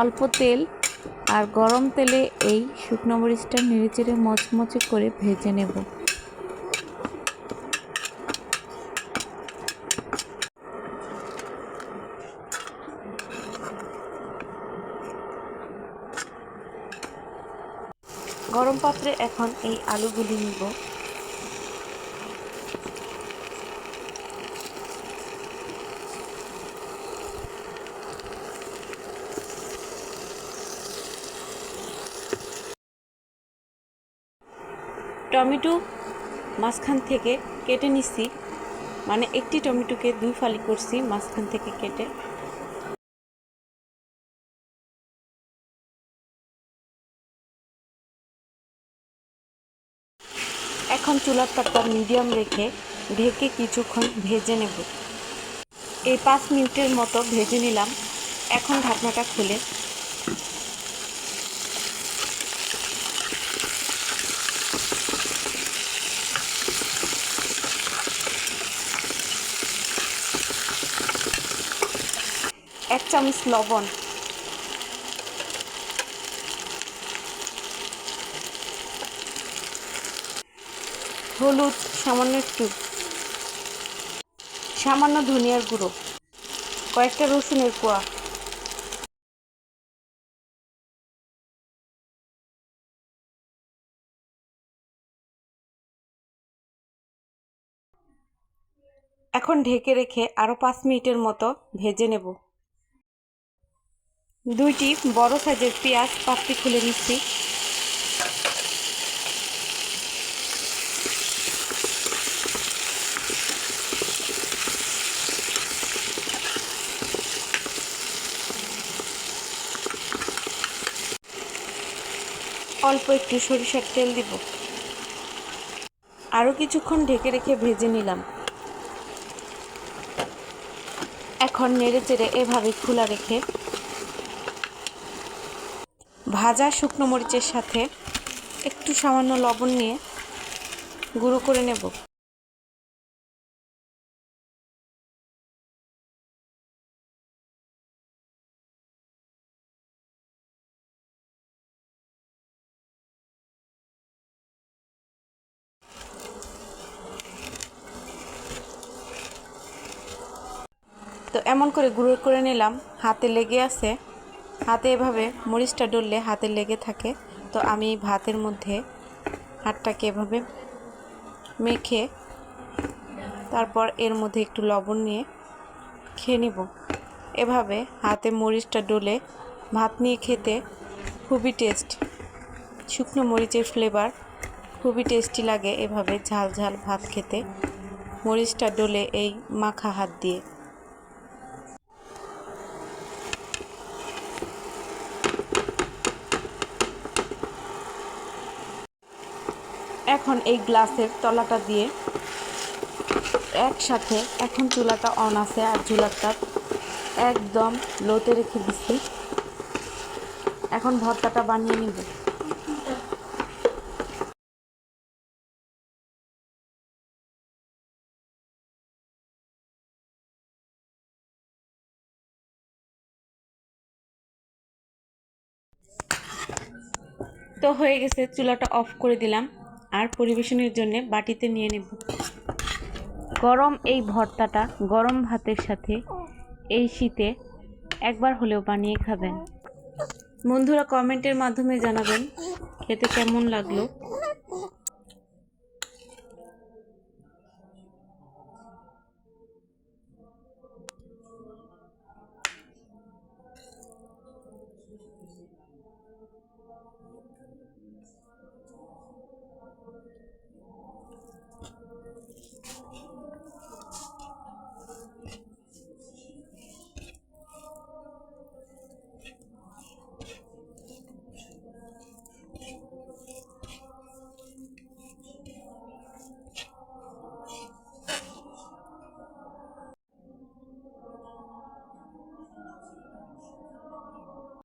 অল্প তেল আর গরম তেলে এই শুকনো মরিচটা নেড়েচেড়ে মচমচে করে ভেজে নেব। গরম পাত্রে এখন এই আলুগুলি নিব। টমেটো মাঝখান থেকে কেটে নিচ্ছি মানে একটি টমেটোকে দুই ফালি করছি মাঝখান থেকে কেটে। এখন চুলার তাপটা মিডিয়াম রেখে ঢেকে কিছুক্ষণ ভেজে নেব। এই পাঁচ মিনিটের মতো ভেজে নিলাম। এখন ঢাকনাটা খুলে এক চামচ লবণ। হলুদ, সামান্য একটু। সামান্য ধনিয়ার গুঁড়ো। কয়েকটা রসুনের কোয়া। এখন ঢেকে রেখে আরও পাঁচ মিনিটের মতো ভেজে নেব। দুইটি বড় সাইজের পেঁয়াজ পাপড়ি খুলে নিচ্ছি। অল্প একটু সরিষার তেল দিব। আরও কিছুক্ষণ ঢেকে রেখে ভেজে নিলাম। এখন নেড়ে চেড়ে এভাবে খোলা রেখে ভাজা শুকনো মরিচের সাথে একটু সামান্য লবণ নিয়ে গুঁড়ো করে নেব। তো এমন করে গুঁড়ো করে নিলাম, হাতে লেগে আছে। হাতে এভাবে মরিচটা ডললে হাতে লেগে থাকে, তো আমি ভাতের মধ্যে হাতটাকে এভাবে মেখে তারপর এর মধ্যে একটু লবণ নিয়ে খেয়ে নিব। এভাবে হাতে মরিচটা ডলে ভাত নিয়ে খেতে খুবই টেস্ট। শুকনো মরিচের ফ্লেভার খুবই টেস্টি লাগে এভাবে ঝাল ঝাল ভাত খেতে। মরিচটা ডলে এই মাখা হাত দিয়ে। এখন এই গ্লাসের তলাটা দিয়ে একসাথে এখন চুলাটা অন আছে আর চুলাটা একদম লোতে রেখে দিচ্ছি। এখন ভর্তাটা বানিয়ে নিব। তো হয়ে গেছে, চুলাটা অফ করে দিলাম। আর পরিবেশনের জন্য বাটিতে নিয়ে নেব। গরম এই ভর্তাটা গরম ভাতের সাথে এই শীতে একবার হলেও বানিয়ে খাবেন। বন্ধুরা কমেন্টের মাধ্যমে জানাবেন, খেতে কেমন লাগল?